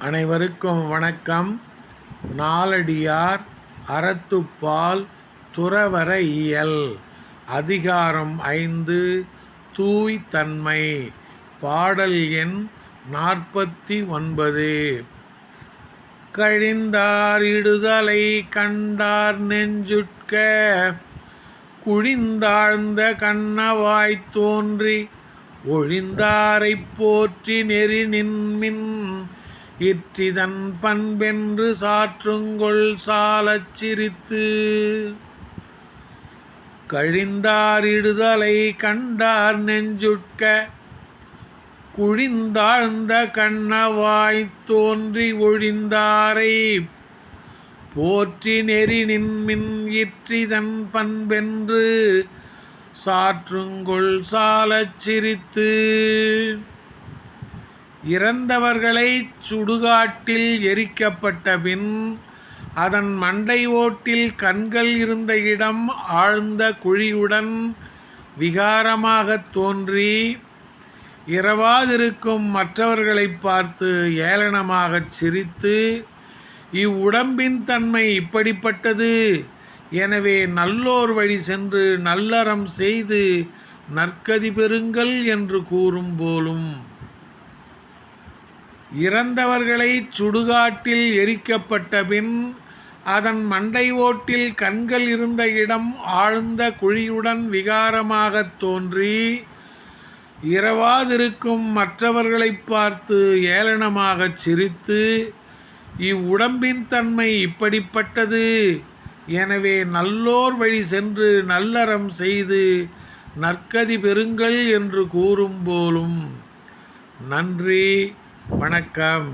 அனைவருக்கும் வணக்கம். நாலடியார் அறத்துப்பால் துறவர இயல். அதிகாரம் ஐந்து தூய் தன்மை பாடல் எண் நாற்பத்தி ஒன்பது. கழிந்தார் இடுதலை கண்டார் நெஞ்சுட்க குழிந்தாழ்ந்த கண்ணவாய் தோன்றி ஒழிந்தாரைப் போற்றி நெறி நின்மின் இற்றிதன் பண்பென்று சாற்றுங்கொள் சாலச் சிரித்து. கழிந்தாரிடுதலை கண்டார் நெஞ்சுட்க. குழிந்தாழ்ந்த கண்ணவாய்த் தோன்றி ஒழிந்தாரை. போற்றி நெறி நின்மின் இற்றிதன் பண்பென்று சாற்றுங்கொள் சாலச் சிரித்து. இறந்தவர்களைச் சுடுகாட்டில் எரிக்கப்பட்ட பின் அதன் மண்டை ஓட்டில் கண்கள் இருந்த இடம் ஆழ்ந்த குழியுடன் விகாரமாகத் தோன்றி இரவாதிருக்கும் மற்றவர்களைப் பார்த்து ஏளனமாகச் சிரித்து இவ்வுடம்பின் தன்மை இப்படிப்பட்டது? எனவே நல்லோர் வழி சென்று நல்லறம் செய்து நற்கதி பெறுங்கள் என்று கூறும் போலும் இறந்தவர்களை சுடுகாட்டில் எரிக்கப்பட்ட பின் அதன் மண்டை ஓட்டில் கண்கள் இருந்த இடம் ஆழ்ந்த குழியுடன் விகாரமாகத் தோன்றி இரவாதிருக்கும் மற்றவர்களைப் பார்த்து ஏளனமாகச் சிரித்து இவ்வுடம்பின் தன்மை இப்படிப்பட்டது. எனவே நல்லோர் வழி சென்று நல்லறம் செய்து நற்கதி பெறுங்கள் என்று கூறும் போலும். நன்றி. வணக்கம்.